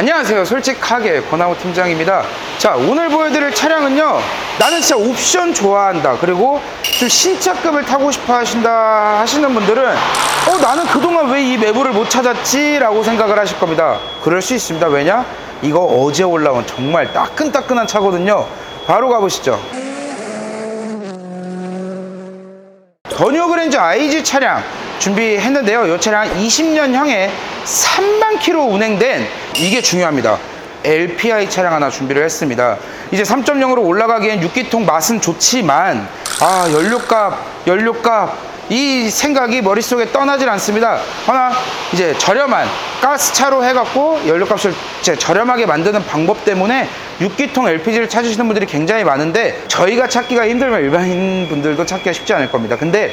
안녕하세요. 솔직하게 권하우 팀장입니다. 자, 오늘 보여드릴 차량은요. 나는 진짜 옵션 좋아한다. 그리고 좀 신차급을 타고 싶어 하신다 하시는 분들은 어, 나는 그동안 왜 이 매물을 못 찾았지? 라고 생각을 하실 겁니다. 그럴 수 있습니다. 왜냐? 이거 어제 올라온 정말 따끈따끈한 차거든요. 바로 가보시죠. 더뉴 그랜저 IG 차량 준비했는데요. 이 차량 20년형에 3만 킬로 운행된 이게 중요합니다. LPI 차량 하나 준비를 했습니다. 이제 3.0으로 올라가기엔 6기통 맛은 좋지만 아 연료값 연료값 이 생각이 머릿속에 떠나질 않습니다. 하나 이제 저렴한 가스차로 해갖고 연료값을 이제 저렴하게 만드는 방법 때문에 6기통 LPG를 찾으시는 분들이 굉장히 많은데 저희가 찾기가 힘들면 일반인 분들도 찾기가 쉽지 않을 겁니다. 근데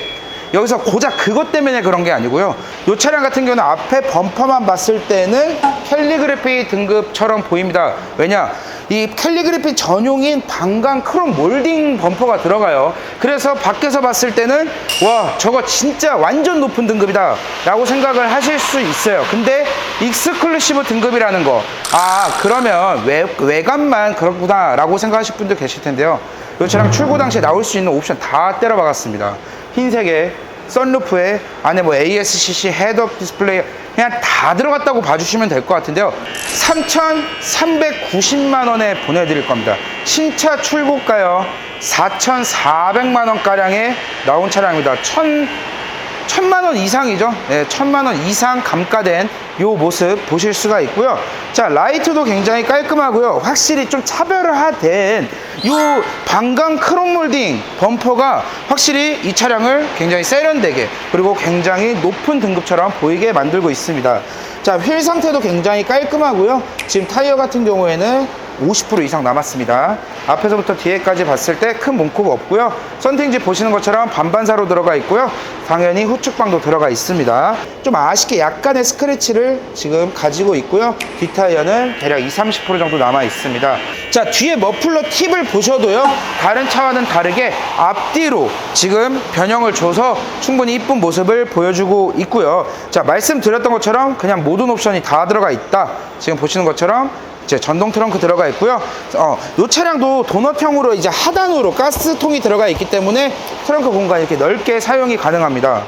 여기서 고작 그것 때문에 그런 게 아니고요. 이 차량 같은 경우는 앞에 범퍼만 봤을 때는 캘리그래피 등급처럼 보입니다. 왜냐? 이 캘리그래피 전용인 방광 크롬 몰딩 범퍼가 들어가요. 그래서 밖에서 봤을 때는 와 저거 진짜 완전 높은 등급이다 라고 생각을 하실 수 있어요. 근데 익스클루시브 등급이라는 거. 아 그러면 외, 외관만 그렇구나 라고 생각하실 분들 계실 텐데요. 이 차량 출고 당시에 나올 수 있는 옵션 다 때려 박았습니다. 흰색에 썬루프에 안에 뭐 ASCC 헤드업 디스플레이 그냥 다 들어갔다고 봐주시면 될 것 같은데요. 3,390만 원에 보내드릴 겁니다. 신차 출고가요. 4,400만 원 가량에 나온 차량입니다. 1,000 천만 원 이상이죠. 네, 천만 원 이상 감가된 요 모습 보실 수가 있고요. 자, 라이트도 굉장히 깔끔하고요. 확실히 좀 차별화된 요 방광 크롬 몰딩 범퍼가 확실히 이 차량을 굉장히 세련되게 그리고 굉장히 높은 등급처럼 보이게 만들고 있습니다. 자, 휠 상태도 굉장히 깔끔하고요. 지금 타이어 같은 경우에는 50% 이상 남았습니다. 앞에서부터 뒤에까지 봤을 때 큰 몸콕 없고요. 썬팅지 보시는 것처럼 반반사로 들어가 있고요. 당연히 후측방도 들어가 있습니다. 좀 아쉽게 약간의 스크래치를 지금 가지고 있고요. 뒷타이어는 대략 20, 30% 정도 남아 있습니다. 자, 뒤에 머플러 팁을 보셔도요. 다른 차와는 다르게 앞뒤로 지금 변형을 줘서 충분히 이쁜 모습을 보여주고 있고요. 자, 말씀드렸던 것처럼 그냥 모든 옵션이 다 들어가 있다. 지금 보시는 것처럼 이제 전동 트렁크 들어가 있고요. 어, 이 차량도 도넛형으로 이제 하단으로 가스통이 들어가 있기 때문에 트렁크 공간이 이렇게 넓게 사용이 가능합니다.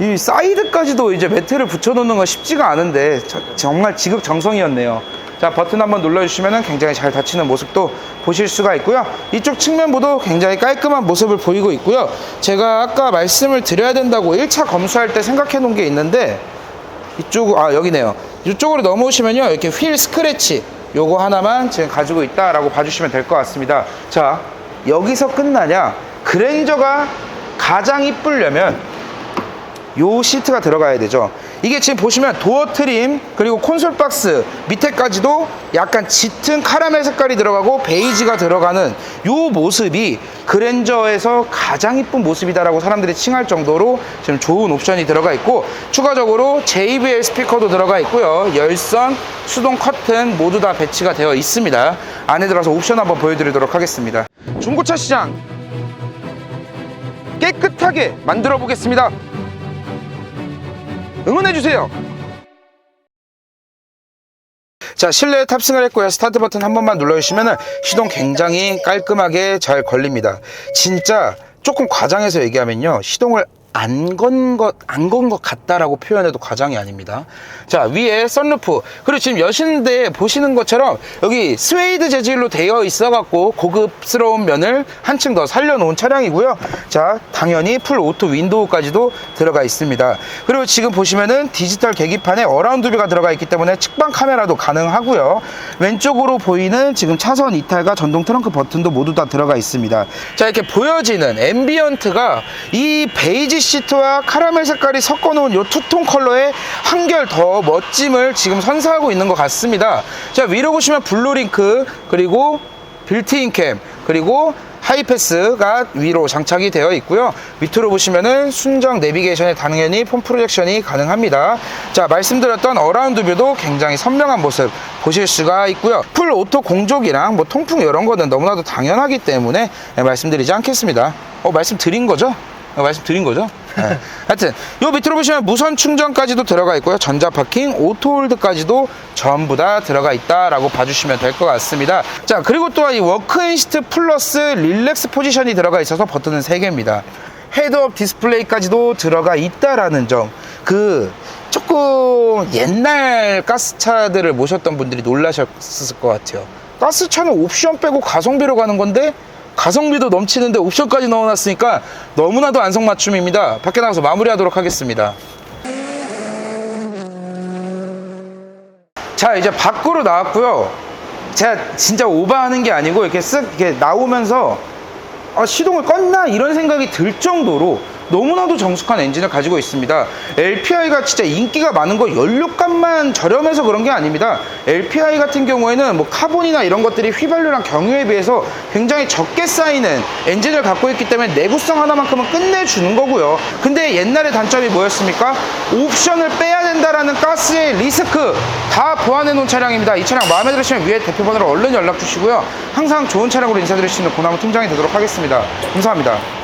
이 사이드까지도 이제 매트를 붙여놓는 건 쉽지가 않은데 저- 정말 지극정성이었네요. 자 버튼 한번 눌러주시면 굉장히 잘 닫히는 모습도 보실 수가 있고요. 이쪽 측면부도 굉장히 깔끔한 모습을 보이고 있고요. 제가 아까 말씀을 드려야 된다고 1차 검수할 때 생각해 놓은 게 있는데 이쪽 아 여기네요 이쪽으로 넘어오시면요 이렇게 휠 스크래치 요거 하나만 지금 가지고 있다라고 봐주시면 될 것 같습니다. 자 여기서 끝나냐? 그랜저가 가장 이쁘려면 요 시트가 들어가야 되죠 이게 지금 보시면 도어 트림 그리고 콘솔 박스 밑에까지도 약간 짙은 카라멜 색깔이 들어가고 베이지가 들어가는 요 모습이 그랜저에서 가장 이쁜 모습이다라고 사람들이 칭할 정도로 지금 좋은 옵션이 들어가 있고 추가적으로 JBL 스피커도 들어가 있고요. 열선 수동 커튼 모두 다 배치가 되어 있습니다. 안에 들어가서 옵션 한번 보여드리도록 하겠습니다. 중고차 시장 깨끗하게 만들어 보겠습니다 응원해주세요. 자, 실내에 탑승을 했고요. 스타트 버튼 한 번만 눌러주시면 시동 굉장히 깔끔하게 잘 걸립니다. 진짜 조금 과장해서 얘기하면요. 시동을 안 건 것, 안 건 것 같다라고 표현해도 과장이 아닙니다. 자, 위에 썬루프. 그리고 지금 여신대 보시는 것처럼 여기 스웨이드 재질로 되어 있어갖고 고급스러운 면을 한층 더 살려놓은 차량이고요. 자, 당연히 풀 오토 윈도우까지도 들어가 있습니다. 그리고 지금 보시면은 디지털 계기판에 어라운드 뷰가 들어가 있기 때문에 측방 카메라도 가능하고요. 왼쪽으로 보이는 지금 차선 이탈과 전동 트렁크 버튼도 모두 다 들어가 있습니다. 자, 이렇게 보여지는 앰비언트가 이 베이지 시트와 카라멜 색깔이 섞어 놓은 이 투톤 컬러에 한결 더 멋짐을 지금 선사하고 있는 것 같습니다. 자, 위로 보시면 블루링크, 그리고 빌트인 캠, 그리고 하이패스가 위로 장착이 되어 있고요. 밑으로 보시면은 순정 내비게이션에 당연히 폰 프로젝션이 가능합니다. 자, 말씀드렸던 어라운드 뷰도 굉장히 선명한 모습 보실 수가 있고요. 풀 오토 공조기랑 뭐 통풍 이런 거는 너무나도 당연하기 때문에 네, 말씀드리지 않겠습니다. 어, 말씀드린 거죠? 말씀드린 거죠. 네. 하여튼 요 밑으로 보시면 무선 충전까지도 들어가 있고요. 전자 파킹, 오토홀드까지도 전부 다 들어가 있다라고 봐주시면 될 것 같습니다. 자 그리고 또한 이 워크인 시트 플러스 릴렉스 포지션이 들어가 있어서 버튼은 3개입니다. 헤드업 디스플레이까지도 들어가 있다라는 점. 그 조금 옛날 가스차들을 모셨던 분들이 놀라셨을 것 같아요. 가스차는 옵션 빼고 가성비로 가는 건데 가성비도 넘치는데 옵션까지 넣어놨으니까 너무나도 안성맞춤입니다. 밖에 나가서 마무리하도록 하겠습니다. 자 이제 밖으로 나왔고요. 제가 진짜 오버하는 게 아니고 이렇게 쓱 이렇게 나오면서 아, 시동을 껐나 이런 생각이 들 정도로 너무나도 정숙한 엔진을 가지고 있습니다. LPI가 진짜 인기가 많은 거 연료값만 저렴해서 그런 게 아닙니다. LPI 같은 경우에는 뭐 카본이나 이런 것들이 휘발유랑 경유에 비해서 굉장히 적게 쌓이는 엔진을 갖고 있기 때문에 내구성 하나만큼은 끝내주는 거고요. 근데 옛날의 단점이 뭐였습니까? 옵션을 빼야 된다라는 가스의 리스크 다 보완해 놓은 차량입니다. 이 차량 마음에 들으시면 위에 대표번호로 얼른 연락 주시고요. 항상 좋은 차량으로 인사드릴 수 있는 고나무 팀장이 되도록 하겠습니다. 감사합니다.